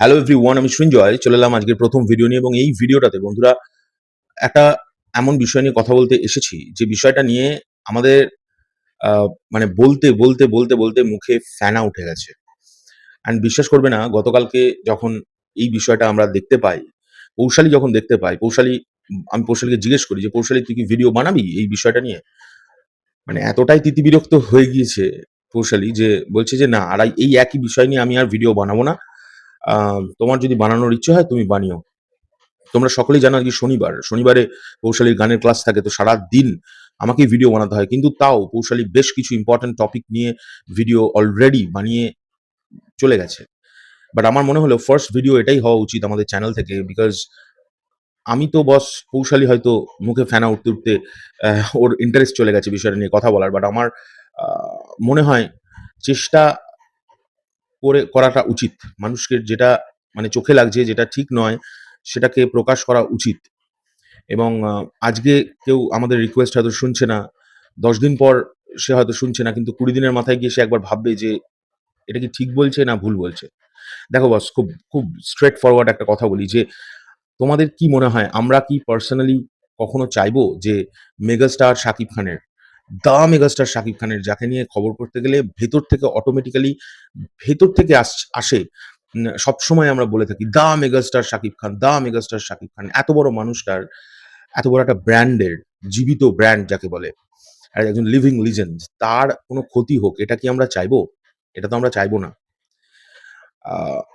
Hello everyone আমি সৃঞ্জয়, চলে এলাম আজকের প্রথম ভিডিও নিয়ে এবং এই ভিডিওটাতে বন্ধুরা একটা এমন বিষয় নিয়ে কথা বলতে এসেছি, যে বিষয়টা নিয়ে আমাদের মানে বলতে বলতে বলতে বলতে মুখে ফ্যানা উঠে গেছে। অ্যান্ড বিশ্বাস করবে না, গতকালকে যখন এই বিষয়টা আমরা দেখতে পাই, পৌশালী যখন দেখতে পাই, পৌশালী, আমি পৌশালীকে জিজ্ঞেস করি যে, পৌশালী, তুই কি ভিডিও বানাবি এই বিষয়টা নিয়ে? মানে এতটাই তিতিবিরক্ত হয়ে গিয়েছে কৌশালী যে বলছে যে, না, আর এই একই বিষয় নিয়ে আমি আর ভিডিও বানাবো না। তোমার যদি বানানোর ইচ্ছে হয়, তুমি বানিও। তোমরা সকলেই জানো আজকে শনিবার। শনিবারে কৌশালীর গানের ক্লাস থাকে, তো সারা দিন আমাকেই ভিডিও বানাতে হয়। কিন্তু তাও কৌশালী বেশ কিছু ইম্পর্টেন্ট টপিক নিয়ে ভিডিও অলরেডি বানিয়ে চলে গেছে। বাট আমার মনে হলো ফার্স্ট ভিডিও এটাই হওয়া উচিত আমাদের চ্যানেল থেকে বিকজ আমি তো বস কৌশালী হয়তো মুখে ফেনা উঠতে উঠতে ওর ইন্টারেস্ট চলে গেছে বিষয়টা নিয়ে কথা বলার। বাট আমার মনে হয় চেষ্টা করে, করাটা উচিত। মানুষকে যেটা মানে চোখে লাগছে যেটা ঠিক নয়, সেটাকে প্রকাশ করা উচিত। এবং আজকে কেউ আমাদের রিকোয়েস্ট হয়তো শুনছে না। দশ দিন পর সে হয়তো শুনছে না, কিন্তু কুড়ি দিনের মাথায় গিয়ে সে একবার ভাববে যে, এটা কি ঠিক বলছে না ভুল বলছে? দেখো বস খুব খুব স্ট্রেট ফরওয়ার্ড একটা কথা বলি যে, তোমাদের কি মনে হয়? আমরা কি পার্সোনালি কখনো চাইব যে মেগাস্টার শাকিব খানের দা মেগাস্টার শাকিব খানের, যাকে নিয়ে খবর করতে গেলে ভেতর থেকে অটোমেটিক্যালি ভেতর থেকে আস- সবসময় আমরা বলে থাকি the megastar Shakib Khan the megastar Shakib Khan. এত বড় মানুষটার এত বড় একটা ব্র্যান্ডের, জীবিত ব্র্যান্ড যাকে বলে, আর একজন লিভিং লিজেন্ড তার কোনো ক্ষতি হোক, এটা কি আমরা চাইব? এটা তো আমরা চাইব না।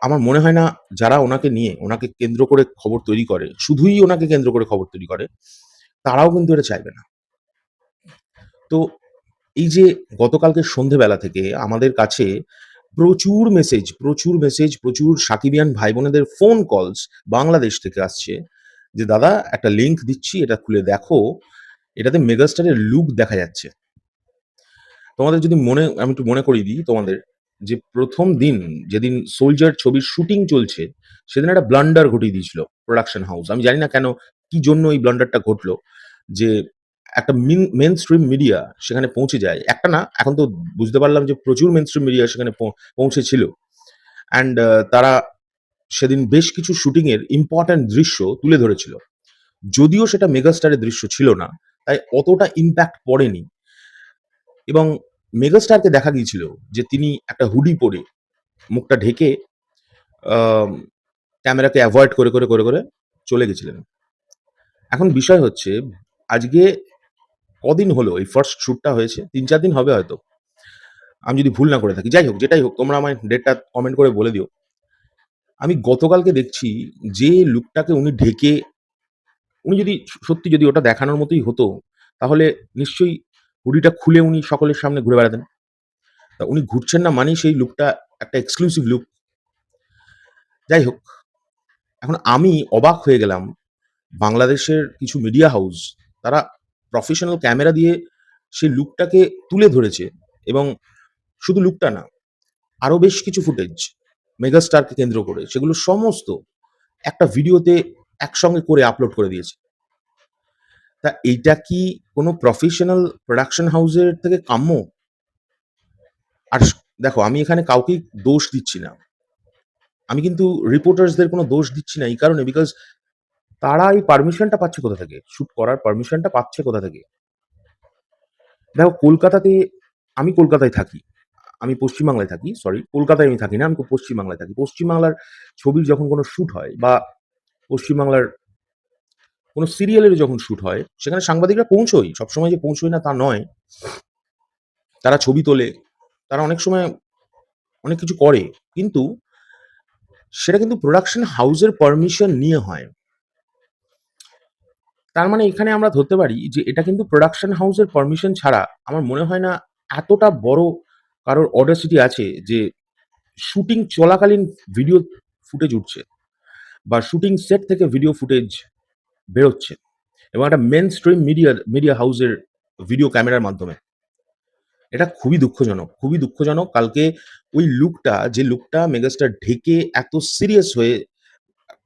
আমার মনে হয় না যারা ওনাকে নিয়ে, ওনাকে কেন্দ্র করে খবর তৈরি করে, শুধুই ওনাকে কেন্দ্র করে খবর তৈরি করে, তারাও কিন্তু এটা চাইবে না। তো এই যে গতকালকে সন্ধেবেলা থেকে আমাদের কাছে প্রচুর মেসেজ প্রচুর মেসেজ প্রচুর সাকিবিয়ান ভাই বোনেদের ফোন কলস বাংলাদেশ থেকে আসছে যে, দাদা, একটা লিংক দিচ্ছি, এটা খুলে দেখো। এটাতে মেগাস্টারের লুক দেখা যাচ্ছে। তোমাদের যদি মনে, আমি একটু মনে করিয়ে দিই তোমাদের যে, প্রথম দিন যেদিন সোলজার ছবির শুটিং চলছে, সেদিন একটা ব্লান্ডার ঘটিয়ে দিয়েছিল প্রোডাকশন হাউস আমি জানি না কেন, কি জন্য এই ব্লান্ডারটা ঘটলো যে একটা মেন স্ট্রিম মিডিয়া সেখানে পৌঁছে যায়। একটা না, এখন তো বুঝতে পারলাম যে প্রচুর মেন স্ট্রিম মিডিয়া সেখানে পৌঁছেছিল। অ্যান্ড তারা সেদিন বেশ কিছু শুটিং এর ইম্পর্ট্যান্ট দৃশ্য তুলে ধরেছিল। যদিও সেটা মেগাস্টারের দৃশ্য ছিল না, তাই অতটা ইম্প্যাক্ট পড়েনি। এবং মেগাস্টারকে দেখা গিয়েছিল যে তিনি একটা হুডি পরে মুখটা ঢেকে ক্যামেরাকে অ্যাভয়েড করে করে করে করে চলে গেছিলেন। এখন বিষয় হচ্ছে, আজকে কদিন হলো এই ফার্স্ট শ্যুটটা হয়েছে, তিন চার দিন হবে হয়তো। আমি যদি ভুল না করে থাকি, যাই হোক, যেটাই হোক, তোমরা আমায় ডেটটা কমেন্ট করে বলে দিও। আমি গতকালকে দেখছি যে লুকটাকে উনি ঢেকে, উনি যদি সত্যি যদি ওটা দেখানোর মতোই হতো, তাহলে নিশ্চয়ই হুডিটা খুলে উনি সকলের সামনে ঘুরে বেড়াতেন। তা উনি ঘুরছেন না মানেই সেই লুকটা একটা এক্সক্লুসিভ লুক। যাই হোক, এখন আমি অবাক হয়ে গেলাম, বাংলাদেশের কিছু মিডিয়া হাউস তারা প্রফেশনাল ক্যামেরা দিয়ে সেই লুকটাকে তুলে ধরেছে এবং শুধু লুকটা না, আরও বেশ কিছু ফুটেজ মেগাস্টারকে কেন্দ্র করে, সেগুলো সমস্ত একটা ভিডিওতে একসঙ্গে করে আপলোড করে দিয়েছে। তা এইটা কি কোনো প্রফেশনাল প্রোডাকশন হাউসের থেকে কাম্য? আর দেখো, আমি এখানে কাউকেই দোষ দিচ্ছি না। আমি কিন্তু রিপোর্টার্সদের কোনো দোষ দিচ্ছি না এই কারণে বিকজ তারা এই পারমিশনটা পাচ্ছে কোথা থেকে? শুট করার পারমিশনটা পাচ্ছে কোথা থেকে? দেখো, কলকাতাতে আমি কলকাতায় থাকি। আমি পশ্চিমবাংলায় থাকি সরি কলকাতায় আমি থাকি না, আমি পশ্চিমবাংলায় থাকি। পশ্চিমবাংলার ছবির যখন কোনো শ্যুট হয় বা পশ্চিমবাংলার কোনো সিরিয়ালের যখন শ্যুট হয়, সেখানে সাংবাদিকরা পৌঁছয় সবসময় যে পৌঁছয় না তা নয়। তারা ছবি তোলে, তারা অনেক সময় অনেক কিছু করে। কিন্তু সেটা কিন্তু প্রোডাকশন হাউসের পারমিশন নিয়ে হয়। তার মানে এখানে আমরা ধরতে পারি যে এটা কিন্তু প্রোডাকশন হাউসের পারমিশন ছাড়া আমার মনে হয় না এতটা বড় কারোর অডাসিটি আছে যে শুটিং চলাকালীন ভিডিও ফুটেজ উঠছে বা শুটিং সেট থেকে ভিডিও ফুটেজ বেরোচ্ছে এবং একটা মেন স্ট্রিম মিডিয়া মিডিয়া হাউসের ভিডিও ক্যামেরার মাধ্যমে। এটা খুবই দুঃখজনক খুবই দুঃখজনক। কালকে ওই লুকটা যে লুকটা মেগাস্টার ঢেকে এত সিরিয়াস হয়ে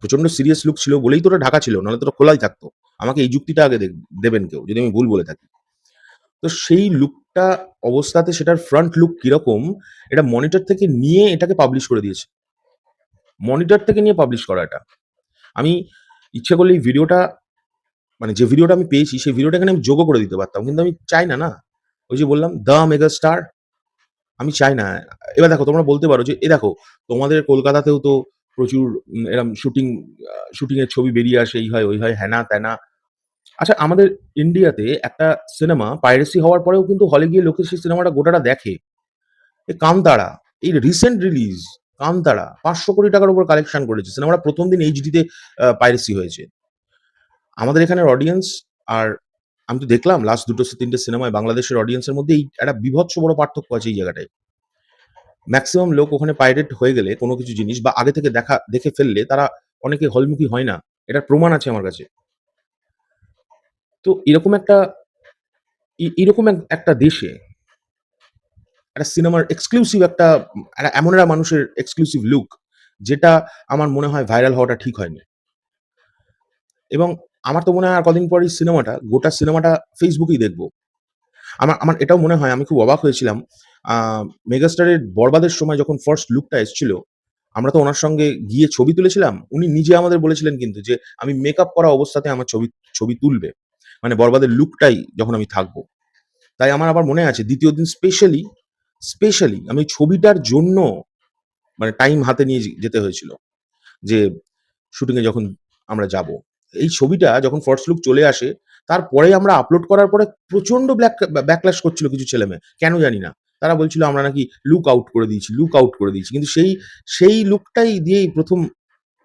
প্রচণ্ড সিরিয়াস লুক ছিল বলেই তো ওটা ঢাকা ছিল, নাহলে তো খোলাই থাকতো। আমাকে এই যুক্তিটা আগে দেবেন কেউ যদি আমি ভুল বলে থাকি তো সেই লুকটা অবস্থাতে সেটার ফ্রন্ট লুক কীরকম এটা মনিটর থেকে নিয়ে এটাকে পাবলিশ করে দিয়েছে মনিটর থেকে নিয়ে পাবলিশ করা এটা। আমি ইচ্ছে করলে এই ভিডিওটা মানে যে ভিডিওটা আমি পেয়েছি সেই ভিডিওটা এখানে আমি যোগও করে দিতে পারতাম। কিন্তু আমি চাই না, না? ওই যে বললাম দ্য মেগা স্টার আমি চাই না। এবার দেখো তোমরা বলতে পারো যে, "এ দেখো তোমাদের কলকাতাতেও তো প্রচুর এরম শুটিং আ শুটিং এর ছবি বেরিয়ে আসে, এই হয়, ওই হয়, হ্যানা-ত্যানা।" আচ্ছা আমাদের ইন্ডিয়াতে একটা সিনেমা পাইরেসি হওয়ার পরেও কিন্তু হলে গিয়ে লোকে সেই সিনেমাটা গোটাটা দেখে। এই 'কান্তারা' এই রিসেন্ট রিলিজ 'কান্তারা' ৳৫০০ টাকার উপর কালেকশন করেছে। সিনেমাটা প্রথম দিন এইচডিতে পাইরেসি হয়েছে। আমাদের এখানের অডিয়েন্স আর আমি তো দেখলাম লাস্ট ২ টো ৩ সিনেমায় বাংলাদেশের অডিয়েন্সের মধ্যে এই একটা বিভৎস বড় পার্থক্য আছে এই জায়গাটায়। মেক্সিমাম লোক ওখানে পাইরেট হয়ে গেলে কোনো কিছু জিনিস বা আগে থেকে দেখা দেখে ফেললে তারা অনেকে হলমুখী হয় না। এটার প্রমাণ আছে আমার কাছে। তো এরকম একটা এরকম এক একটা দেশে একটা সিনেমার এক্সক্লুসিভ একটা একটা এমন একটা মানুষের এক্সক্লুসিভ লুক যেটা আমার মনে হয় ভাইরাল হওয়াটা ঠিক হয়নি। এবং আমার তো মনে হয় আর কদিন পরেই সিনেমাটা, গোটা সিনেমাটা ফেসবুকেই দেখব। আমার আমার এটাও মনে হয় আমি খুব অবাক হয়েছিলাম। মেগাস্টারের 'বরবাদের' সময় যখন ফার্স্ট লুকটা এসছিল, আমরা তো ওনার সঙ্গে গিয়ে ছবি তুলেছিলাম। উনি নিজে আমাদের বলেছিলেন কিন্তু যে, "আমি মেকআপ করা অবস্থাতে আমার ছবি ছবি তুলবে।" মানে 'বরবাদের' লুকটাই যখন আমি থাকব। তাই আমার আবার মনে আছে দ্বিতীয় দিন স্পেশালি, স্পেশালি আমি ছবিটার জন্য মানে টাইম হাতে নিয়ে যেতে হয়েছিল। যে শুটিং এ যখন আমরা যাব। এই ছবিটা যখন ফার্স্ট লুক চলে আসে, তারপরেই আমরা আপলোড করার পরে প্রচণ্ড ব্ল্যাক ব্যা ব্যাকল্যাশ করছিল কিছু ছেলেমেয়ে। কেন জানি না। তারা বলছিল আমরা নাকি লুক আউট করে দিয়েছি, লুক আউট করে দিয়েছি। কিন্তু সেই, সেই লুকটাই দিয়েই প্রথম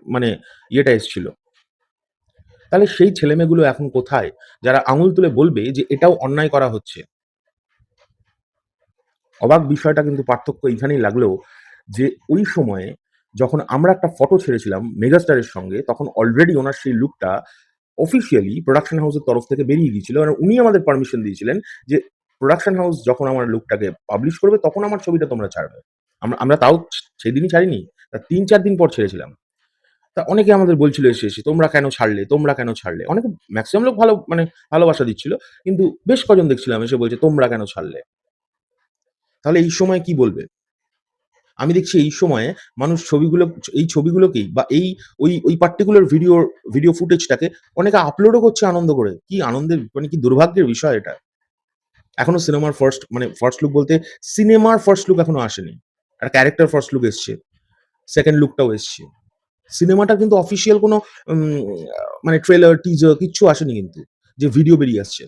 মানে ইয়েটা এসছিল। তাহলে সেই ছেলেমেয়েগুলো এখন কোথায়? যারা আঙুল তুলে বলবে যে এটাও অন্যায় করা হচ্ছে। অবাক বিষয়টা কিন্তু পার্থক্য এইখানেই লাগলেও যে ওই সময়ে যখন আমরা একটা ফটো ছেড়েছিলাম মেগাস্টারের সঙ্গে তখন অলরেডি ওনার সেই লুকটা অফিসিয়ালি প্রোডাকশন হাউসের তরফ থেকে বেরিয়ে গিয়েছিল। আর উনি আমাদের পারমিশন দিয়েছিলেন যে প্রোডাকশন হাউস যখন আমার লুকটাকে পাবলিশ করবে তখন আমার ছবিটা তোমরা ছাড়বে। আমরা আমরা তাও সেদিনই ছাড়িনি। তা তিন চার দিন পর ছেড়েছিলাম। তা অনেকে আমাদের বলছিল এসে, এসে, "তোমরা কেন ছাড়লে? তোমরা কেন ছাড়লে?" অনেকে ম্যাক্সিমাম লোক ভালো মানে ভালোবাসা দিচ্ছিল। কিন্তু বেশ কজন দেখছিলাম এসে বলছে, "তোমরা কেন ছাড়লে?" তাহলে এই সময় কি বলবে? আমি দেখছি এই সময়ে মানুষ ছবিগুলো এই ছবিগুলোকেই বা এই ওই ওই পার্টিকুলার ভিডিওর ভিডিও ফুটেজটাকে অনেকে আপলোডও করছে আনন্দ করে। কি আনন্দের মানে কি দুর্ভাগ্যের বিষয় এটা। এখনও সিনেমার ফার্স্ট মানে ফার্স্ট লুক বলতে সিনেমার ফার্স্ট লুক এখনও আসেনি। আর ক্যারেক্টার ফার্স্ট লুক এসছে। সেকেন্ড লুকটাও এসছে। সিনেমাটা কিন্তু অফিসিয়াল কোনো মানে ট্রেলার, টিজার কিচ্ছু আসেনি কিন্তু। যে ভিডিও বেরিয়ে আসছে।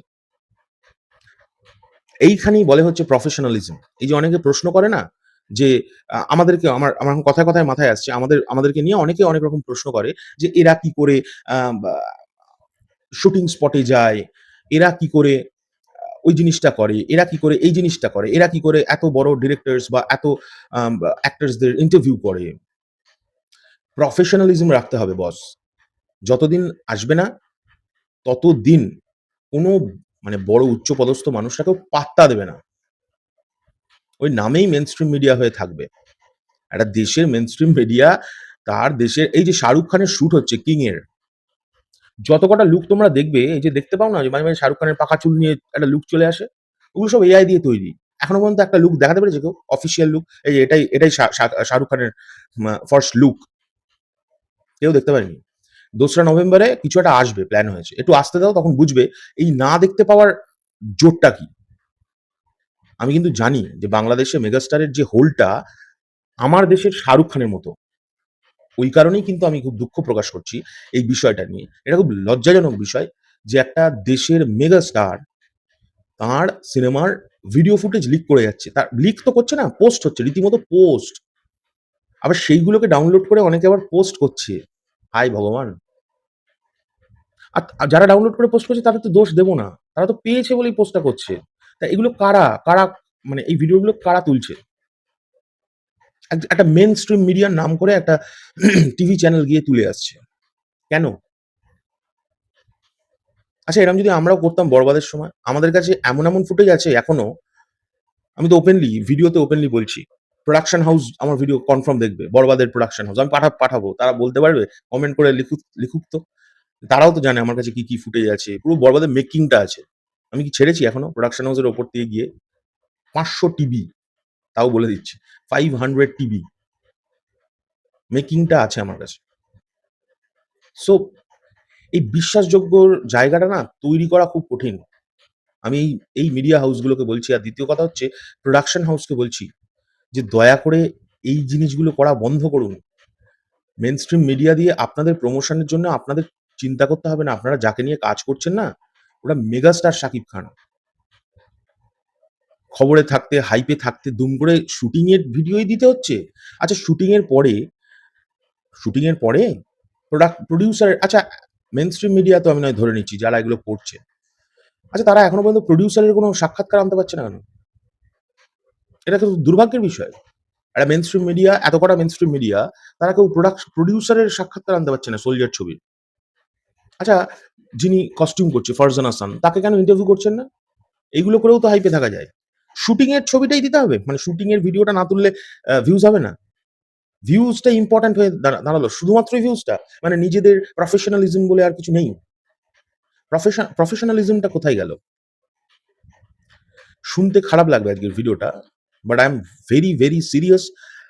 এইখানেই বলে হচ্ছে প্রফেশনালিজম। এই যে অনেকে প্রশ্ন করে না? যে আমাদেরকে আমার আমার কথায়, কথায় মাথায় আসছে। আমাদের আমাদেরকে নিয়ে অনেকে অনেক রকম প্রশ্ন করে যে এরা কি করে শুটিং স্পটে যায়? এরা কি করে ওই জিনিসটা করে? এরা কি করে এই জিনিসটা করে? এরা কি করে এত বড় ডিরেক্টরস বা এত অ্যাক্টরসদের ইন্টারভিউ করে? প্রফেশনালিজম রাখতে হবে বস। যতদিন আসবে না, ততদিন কোনো মানে বড় উচ্চপদস্থ মানুষটাকেও পাত্তা দেবে না। ওই নামেই মেইনস্ট্রিম মিডিয়া হয়ে থাকবে। একটা দেশের মেইনস্ট্রিম মিডিয়া তার দেশের এই যে শাহরুখ খানের শুট হচ্ছে 'কিং' এর। যত কটা লুক তোমরা দেখবে, এই যে দেখতে পাও না যে মাঝে, মাঝে শাহরুখ খানের পাকা চুল নিয়ে একটা লুক চলে আসে? ওগুলো সব এআই দিয়ে তৈরি। এখনও পর্যন্ত একটা লুক দেখাতে পেরেছে কেউ? Official look? এই এটাই এটাই শাহরুখ খানের ফার্স্ট লুক। কেউ দেখতে পারেনি। দোসরা নভেম্বরে কিছু একটা আসবে, প্ল্যান হয়েছে। একটু আসতে দাও তখন বুঝবে এই না দেখতে পাওয়ার জোরটা কি? আমি কিন্তু জানি যে বাংলাদেশে মেগাস্টারের যে হোলটা আমার দেশের শাহরুখ খানের মতো। ওই কারণেই কিন্তু আমি খুব দুঃখ প্রকাশ করছি এই বিষয়টা নিয়ে। এটা খুব লজ্জাজনক বিষয় যে একটা দেশের মেগা স্টার তার সিনেমার ভিডিও ফুটেজ লিক করে যাচ্ছে। তার লিক তো করছে না, পোস্ট হচ্ছে রীতিমতো পোস্ট। আবার সেইগুলোকে ডাউনলোড করে অনেকে আবার পোস্ট করছে। হায় ভগবান! আর যারা ডাউনলোড করে পোস্ট করছে তাদের তো দোষ দেবো না। তারা তো পেয়েছে বলেই পোস্টটা করছে। তা এগুলো কারা? কারা মানে এই ভিডিওগুলো কারা তুলছে? এক একটা মেইনস্ট্রিম মিডিয়ার নাম করে একটা টিভি চ্যানেল গিয়ে তুলে আসছে। কেন? আচ্ছা এরকম যদি আমরাও করতাম বরবাদের সময়, আমাদের কাছে এমন, এমন ফুটেজ আছে এখনও, আমি তো ওপেনলি ভিডিওতে ওপেনলি বলছি। প্রোডাকশন হাউস আমার ভিডিও কনফার্ম দেখবে। বরবাদের প্রোডাকশন হাউস। আমি পাঠা পাঠাবো। তারা বলতে পারবে? কমেন্ট করে লিখুক লিখুক তো। তারাও তো জানে আমার কাছে কি, কি ফুটেজ আছে। পুরো বরবাদের মেকিংটা আছে। আমি কি ছেড়েছি এখনও প্রোডাকশন হাউসের ওপর দিয়ে গিয়ে? ৫০০ টিবি তাও বলে দিচ্ছি। 500 টিবি। মেকিংটা আছে আমার কাছে। সো এই বিশ্বাসযোগ্য জায়গাটা না তৈরি করা খুব কঠিন। আমি এই, এই মিডিয়া হাউসগুলোকে বলছি। আর দ্বিতীয় কথা হচ্ছে প্রোডাকশন হাউসকে বলছি যে দয়া করে এই জিনিসগুলো করা বন্ধ করুন। মেইনস্ট্রিম মিডিয়া দিয়ে আপনাদের প্রমোশনের জন্য আপনাদের চিন্তা করতে হবে না। আপনারা যাকে নিয়ে কাজ করছেন না, ওটা মেগাস্টার শাকিব খান। খবরে থাকতে, হাইপে থাকতে দুম করে শুটিং এর ভিডিওই দিতে হচ্ছে। আচ্ছা শুটিং এর পরে শুটিং এর পরে প্রোডাক্ট প্রোডিউসার আচ্ছা মেন স্ট্রিম মিডিয়া তো আমি নয় ধরে নিচ্ছি যারা এগুলো করছে। আচ্ছা তারা এখনও পর্যন্ত প্রোডিউসারের কোনো সাক্ষাৎকার আনতে পারছে না কেন? এটা তো দুর্ভাগ্যের বিষয়। একটা মেইনস্ট্রিম মিডিয়া এত কটা মেইনস্ট্রিম মিডিয়া তারা কেউ প্রোডাক্ট প্রোডিউসারের সাক্ষাৎকার আনতে পারছে না 'সোলজার' ছবির। আচ্ছা যিনি কস্টিউম করছে ফারজানা হাসান তাকে কেন ইন্টারভিউ করছেন না? এগুলো করেও তো হাইপে থাকা যায়। শুটিং এর ছবিটাই দিতে হবে? মানে শুটিং এর ভিডিওটা না তুললে ভিউজ হবে না? ভিউজটা ইম্পোর্টেন্ট হয়ে দাঁড়াল। শুধুমাত্র ভিউজটা? মানে নিজেদের প্রফেশনালিজম বলে আর কিছু নেই? প্রফেশন প্রফেশনালিজমটা কোথায় গেল? শুনতে খারাপ লাগবে আজকের ভিডিওটা। But I am very, very serious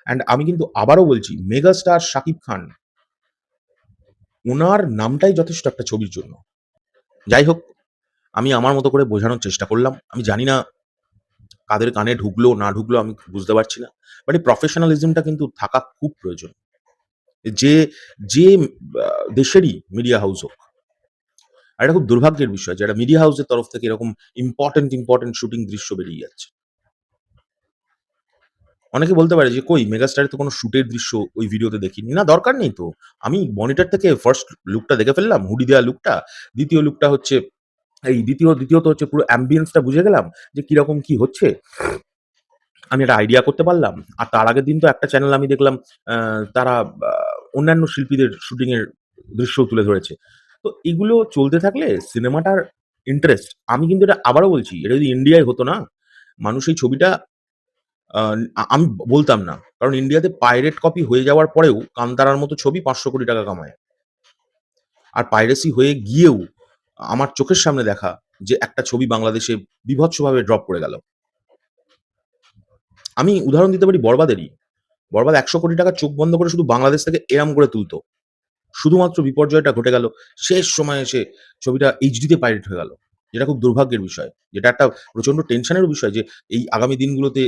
and আমি কিন্তু আবারও বলছি মেগাস্টার শাকিব খান ওনার নামটাই যথেষ্ট একটা ছবির জন্য। যাই হোক, আমি আমার মতো করে বোঝানোর চেষ্টা করলাম। আমি জানি না কাদের কানে ঢুকলো, না ঢুকলো আমি বুঝতে পারছি না। এই প্রফেশনালিজমটা কিন্তু থাকা খুব প্রয়োজন। যে, যে দেশেরই মিডিয়া হাউস হোক। আর এটা খুব দুর্ভাগ্যের বিষয় যে একটা মিডিয়া হাউসের তরফ থেকে এরকম ইম্পোর্টেন্ট, ইম্পোর্টেন্ট শুটিং দৃশ্য বেরিয়ে যাচ্ছে। অনেকে বলতে পারে যে, "কই মেগাস্টারের তো কোনো শুটের দৃশ্য ওই ভিডিওতে দেখিনি।" না দরকার নেই তো। আমি মনিটর থেকে ফার্স্ট লুকটা দেখে ফেললাম, হুডি দেওয়া লুকটা। দ্বিতীয় লুকটা হচ্ছে এই দ্বিতীয় দ্বিতীয়ত হচ্ছে পুরো অ্যাম্বিয়েন্সটা বুঝে গেলাম যে কীরকম কি হচ্ছে। আমি একটা আইডিয়া করতে পারলাম। আর তার আগের দিন তো একটা চ্যানেল আমি দেখলাম তারা অন্যান্য শিল্পীদের শুটিং এর দৃশ্যও তুলে ধরেছে। তো এগুলো চলতে থাকলে সিনেমাটার ইন্টারেস্ট আমি কিন্তু এটা আবারও বলছি, এটা যদি ইন্ডিয়ায় হতো না, মানুষ এই ছবিটা আমি বলতাম না। কারণ ইন্ডিয়াতে পাইরেট কপি হয়ে যাওয়ার পরেও 'কান্তারা'র মতো ছবি ৳৫০০ কোটি টাকা কামায়। আর পাইরেসি হয়ে গিয়েও আমার চোখের সামনে দেখা যে একটা ছবি বাংলাদেশে বীভৎসভাবে ড্রপ করে গেল। আমি উদাহরণ দিতে পারি 'বরবাদেরই'। 'বরবাদ' একশো কোটি টাকা চোখ বন্ধ করে শুধু বাংলাদেশ থেকে এরাম করে তুলত। শুধুমাত্র বিপর্যয়টা ঘটে গেল। শেষ সময়ে এসে ছবিটা এইচডিতে পাইরেট হয়ে গেল। যেটা খুব দুর্ভাগ্যের বিষয়। যেটা একটা প্রচণ্ড টেনশনের বিষয় যে এই আগামী দিনগুলোতে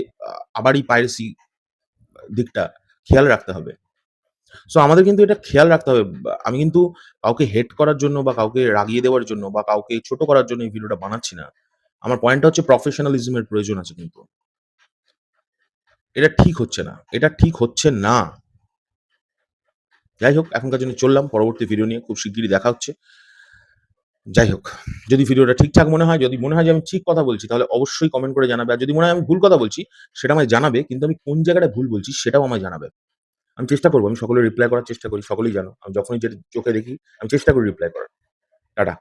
আবারই আবার পাইরেসি দিকটা খেয়াল রাখতে হবে। সো আমাদের কিন্তু এটা খেয়াল রাখতে হবে। আমি কিন্তু কাউকে হেট করার জন্য বা কাউকে রাগিয়ে দেওয়ার জন্য বা কাউকে ছোট করার জন্য এই ভিডিওটা বানাচ্ছি না। আমার পয়েন্টটা হচ্ছে প্রফেশনালিজম এর প্রয়োজন আছে কিন্তু। এটা ঠিক হচ্ছে না। এটা ঠিক হচ্ছে না। যাই হোক, এখনকার জন্য চললাম। পরবর্তী ভিডিও নিয়ে খুব শিগগিরই দেখা হচ্ছে। যাই হোক, যদি ভিডিওটা ঠিকঠাক মনে হয়, যদি মনে হয় যে আমি ঠিক কথা বলছি তাহলে অবশ্যই কমেন্ট করে জানাবে। আর যদি মনে হয় আমি ভুল কথা বলছি সেটা আমায় জানাবে। কিন্তু আমি কোন জায়গাটা ভুল বলছি সেটাও আমায় জানাবে। আমি চেষ্টা করব, আমি সকলে রিপ্লাই করার চেষ্টা করি। সকলেই জানো। আমি যখনই যেটা চোখে দেখি, আমি চেষ্টা করি রিপ্লাই করার। টাটা।